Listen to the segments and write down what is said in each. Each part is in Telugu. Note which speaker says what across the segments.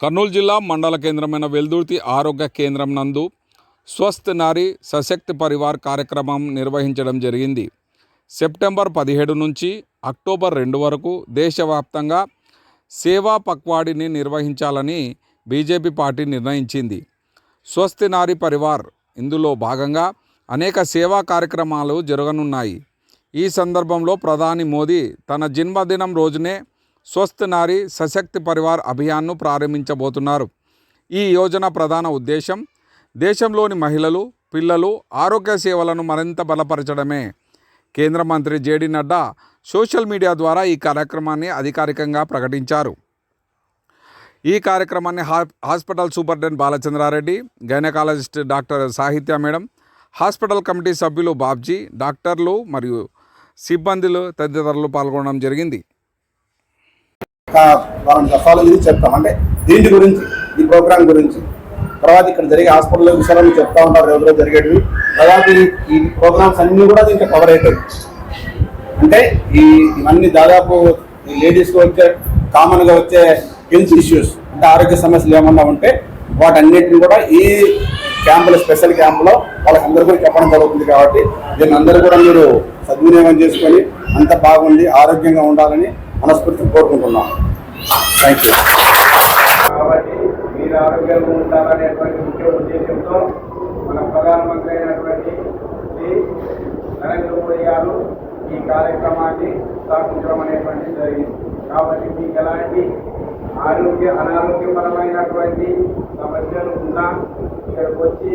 Speaker 1: కర్నూలు జిల్లా మండల కేంద్రమైన వెల్దుర్తి ఆరోగ్య కేంద్రం నందు స్వస్థ్ నారి సశక్తి పరివార్ కార్యక్రమం నిర్వహించడం జరిగింది. సెప్టెంబర్ పదిహేడు నుంచి అక్టోబర్ రెండు వరకు దేశవ్యాప్తంగా సేవా పక్వాడిని నిర్వహించాలని బీజేపీ పార్టీ నిర్ణయించింది. స్వస్తి నారి పరివార్ ఇందులో భాగంగా అనేక సేవా కార్యక్రమాలు జరగనున్నాయి. ఈ సందర్భంలో ప్రధాని మోదీ తన జన్మదినం రోజునే స్వస్థ నారి సశక్తి పరివార్ అభియాన్ను ప్రారంభించబోతున్నారు. ఈ యోజన ప్రధాన ఉద్దేశం దేశంలోని మహిళలు పిల్లలు ఆరోగ్య సేవలను మరింత బలపరచడమే. కేంద్ర మంత్రి జేడి నడ్డా సోషల్ మీడియా ద్వారా ఈ కార్యక్రమాన్ని అధికారికంగా ప్రకటించారు. ఈ కార్యక్రమాన్ని hospital superintendent Balachandra Reddy gynaecologist doctor Sahitya madam hospital committee సభ్యులు బాబ్జీ డాక్టర్లు మరియు సిబ్బందులు తదితరులు పాల్గొనడం జరిగింది.
Speaker 2: వారం దఫాల గురించి చెప్తాం. అంటే దీని గురించి ఈ ప్రోగ్రామ్ గురించి. తర్వాత ఇక్కడ జరిగే హాస్పిటల్ విషయాలను చెప్తా ఉంటారు. ఎవరో జరిగేటివి. తర్వాత ఈ- ఈ ప్రోగ్రామ్స్ అన్నీ కూడా దీంట్లో కవర్ అవుతాయి అంటే ఈ ఇవన్నీ దాదాపు ఈ లేడీస్కి వచ్చే కామన్గా వచ్చే హెల్త్ ఇష్యూస్ అంటే ఆరోగ్య సమస్యలు ఏమన్నా ఉంటే వాటన్నిటిని కూడా ఈ క్యాంపులో స్పెషల్ క్యాంపులో వాళ్ళకందరూ కూడా చెప్పడం జరుగుతుంది కాబట్టి దీన్ని అందరూ కూడా మీరు సద్వినియోగం చేసుకొని అంత బాగుండి ఆరోగ్యంగా ఉండాలని మనస్ఫూర్తి కోరుకుంటున్నాం. థ్యాంక్ యూ
Speaker 3: కాబట్టి మీరు ఆరోగ్యంగా ఉంటారనేటువంటి ముఖ్య ఉద్దేశంతో మన ప్రధానమంత్రి అయినటువంటి శ్రీ నరేంద్ర మోడీ గారు ఈ కార్యక్రమాన్ని స్థాపించడం అనేటువంటి జరిగింది. కాబట్టి మీకు ఎలాంటి ఆరోగ్య అనారోగ్యపరమైనటువంటి సమస్యలు ఉన్నా ఇక్కడికి వచ్చి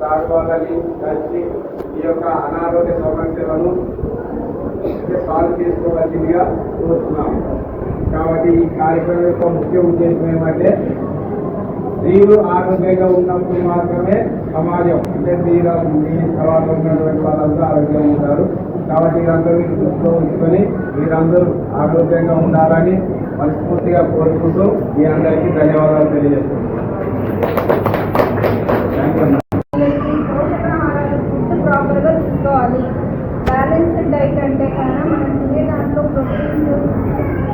Speaker 3: సార్ వాళ్ళని కలిసి ఈ యొక్క అనారోగ్య సమస్యలను చేసుకోవాల్సిందిగా కోరుతున్నాము. కాబట్టి ఈ కార్యక్రమం యొక్క ముఖ్య ఉద్దేశం ఏమంటే స్త్రీలు ఆరోగ్యంగా ఉన్నప్పుడు మాత్రమే సమాజం అంటే స్త్రీల తర్వాత ఉన్నటువంటి వాళ్ళంతా ఆరోగ్యంగా ఉంటారు. కాబట్టి మీరందరూ మీరు దృష్టిలో ఉంచుకొని మీరందరూ ఆరోగ్యంగా ఉండాలని మనస్ఫూర్తిగా కోరుకుంటూ మీ అందరికీ ధన్యవాదాలు తెలియజేస్తున్నాను థ్యాంక్ యూ
Speaker 4: పోషకాహారాలు ఫుడ్ ప్రాపర్గా తీసుకోవాలి బ్యాలెన్స్డ్ డైట్ అంటే కన్నా మనం తినే దాంట్లో ప్రోటీన్స్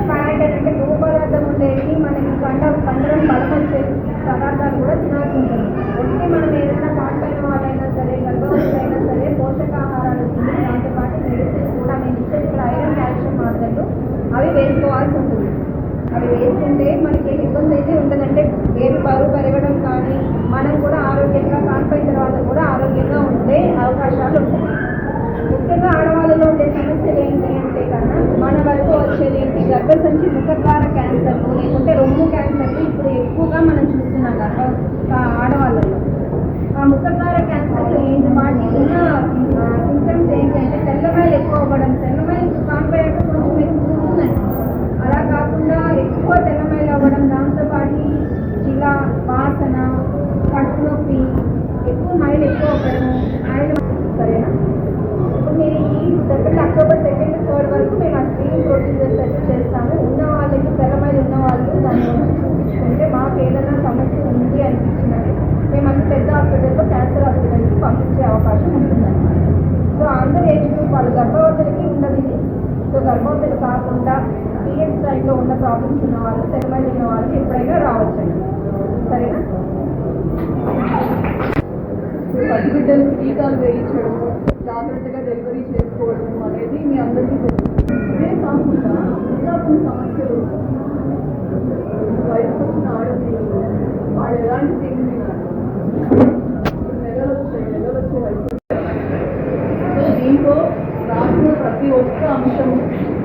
Speaker 4: ఫ్యాట్ అంటే కొవ్వు పదార్థం ఉండేవి మనకి కండ కండరం బలం వచ్చే పదార్థాలు కూడా తినాల్సి ఉంటుంది ఒకటి మనం ఏదైనా పాటైన వాళ్ళైనా సరే గర్భవతులైనా సరే పోషకాహారాలు తిని దాంతోపాటు మెడిసిన్స్ కూడా మేము ఇచ్చే ఇక్కడ ఐరన్ క్యాల్షియం మాత్రలు అవి వేసుకోవాల్సి ఉంటుంది. అవి వేసుకుంటే మనకి ఇబ్బంది అయితే ఉంటుందంటే వేరు బరువు పెరగడం కానీ మనం కూడా ఆరోగ్యంగా కాన్పైన తర్వాత కూడా ఆరోగ్యంగా ఉండే అవకాశాలు ఉంటాయి. ముఖ్యంగా ఆడవాళ్ళలో ఉండే సమస్యలు ఏంటి అంటే కన్నా మన వరకు వచ్చేది ఏంటి? గర్భసంచి ముఖద్వార క్యాన్సర్ లేకుంటే రొమ్ము క్యాన్సర్లు ఇప్పుడు ఎక్కువగా మనం చూస్తున్నాం గర్భ ఆ ఆడవాళ్ళలో ఆ ముఖద్వార క్యాన్సర్లు ఏంటి వాటి ఉన్న సిమ్టమ్స్ ఏంటి అంటే తెల్లమైలు ఎక్కువ అవ్వడం తెల్లమైలు కాన్పయ్యాక కొంచెం ఎక్కువ ఉంటుందండి అలా కాకుండా ఎక్కువ తెల్లమైలు అవ్వడం దాంతోపాటు ఇలా వాసన కడుపు నొప్పి ఎక్కువ మైలు ఎక్కువ అవ్వడం మైలు సరేనా ఇప్పుడు మీరు ఈ సెకండ్ అక్టోబర్ సెకండ్ థర్డ్ వరకు మేము ఆ స్క్రీనింగ్ ప్రొసీజర్స్ అయితే చేస్తాము ఉన్న వాళ్ళకి తెల్లమైలు ఉన్న వాళ్ళు దాన్ని వచ్చి చూపించుకుంటే మాకు ఏదైనా సమస్య ఉంది అనిపించినది మేము అంత పెద్ద హాస్పిటల్లో క్యాన్సర్ హాస్పిటల్కి పంపించే అవకాశం ఉంటుందన్నమాట సో అందరూ ఏజ్ గ్రూప్ వాళ్ళు గర్భవతులకి ఉండదు ఇది. సో గర్భవతులు కాకుండా పీరియడ్స్ టైంలో ఉన్న ప్రాబ్లమ్స్ ఉన్న వాళ్ళు తెల్లమైలు ఉన్న వాళ్ళు ఎప్పుడైనా రావచ్చు సరేనా?
Speaker 5: పసిబిడ్డలు టీకాలు వేయించడం జాగ్రత్తగా డెలివరీ చేసుకోవడం అనేది మీ అందరికీ తెలుసు. ఇదే కాకుండా ఇంకా కొన్ని సమస్యలు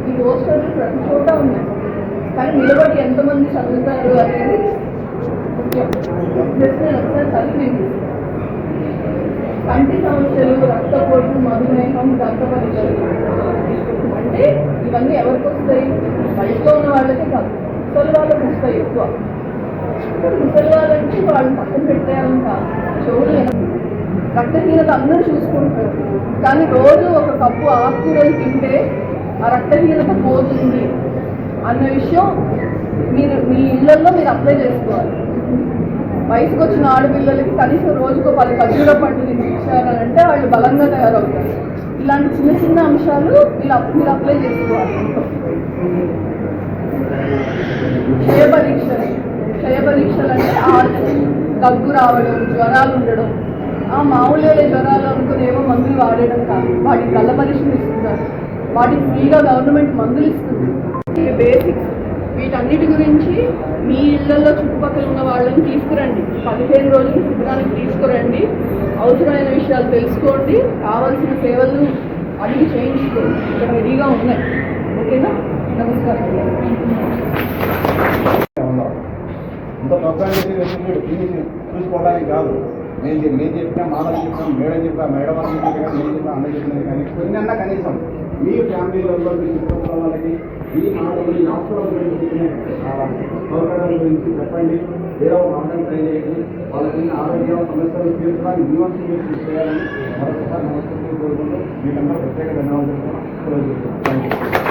Speaker 5: ఈ పోస్టర్లు ప్రతి చోట ఉన్నాయి. కానీ నిలబడి ఎంతమంది చదువుతారు అనేది ముఖ్యం. ఒకసారి చదివి కంటి సమస్యలు రక్తపోటు మధుమేహం దంత పరీక్షలు. అంటే ఇవన్నీ ఎవరికి వస్తాయి? వయసులో ఉన్న వాళ్ళకి కాదు. ముసలి వాళ్ళకి వస్తాయి ఎక్కువ. ముసలి వాళ్ళంటే వాళ్ళు పక్కన పెట్టేయాలని కాదు. చెవులు రక్తహీనత అందరూ చూసుకుంటారు. కానీ రోజు ఒక కప్పు ఆకుకూరలు తింటే ఆ రక్తహీనత పోతుంది అన్న విషయం మీరు మీ ఇళ్ళల్లో మీరు అప్లై చేసుకోవాలి. వయసుకు వచ్చిన ఆడపిల్లలకి కనీసం రోజుకు పది ఖర్చుల పండు ఇచ్చారంటే వాళ్ళు బలంగా తయారవుతారు. ఇలాంటి చిన్న చిన్న అంశాలు మీరు మీరు అప్లై చేసుకోవాలి. క్షయ పరీక్షలు క్షయ పరీక్షలు అంటే దగ్గు రావడం జ్వరాలు ఉండడం. ఆ మామూలుగా జ్వరాలు అనుకునేవో మందులు వాడడం కాదు. వాటికి గల్ల పరీక్షలు ఇస్తున్నారు వాటికి ఫ్రీగా గవర్నమెంట్ మందులు ఇస్తుంది. బేసిక్స్ వీటన్నిటి గురించి మీ ఇళ్ళలో చుట్టుపక్కల ఉన్న వాళ్ళని తీసుకురండి. పదిహేను రోజులు శిబిరానికి తీసుకురండి. అవసరమైన విషయాలు తెలుసుకోండి. కావాల్సిన సేవలు అడిగి చేయించుకోండి. ఇక్కడ రెడీగా ఉన్నాయి. ఓకేనా? నమస్కారం.
Speaker 2: ఇంత చూసుకోవడానికి కాదు. నేను నేను చెప్పినా మాధవ్ చెప్పాను మేడం చెప్పా మేడం అని చెప్పినా నేను చెప్పా అన్న చెప్పినా కానీ కొన్ని కనీసం మీ ఫ్యామిలీలలో మీ కుటుంబంలో వాళ్ళకి ఈ మాటలు ఈ హాస్పిటల్ గురించి చెప్పిన సౌకర్యాల గురించి చెప్పండి. ఏదో ఒక ట్రై చేయండి. వాళ్ళకి ఆరోగ్య సమస్యలు తీర్చడానికి మీ వంతు మీరు చేయాలని మరొకసారి నమస్కారం కోరుకుంటూ మీకందరూ ప్రత్యేక ధన్యవాదాలు. Thank you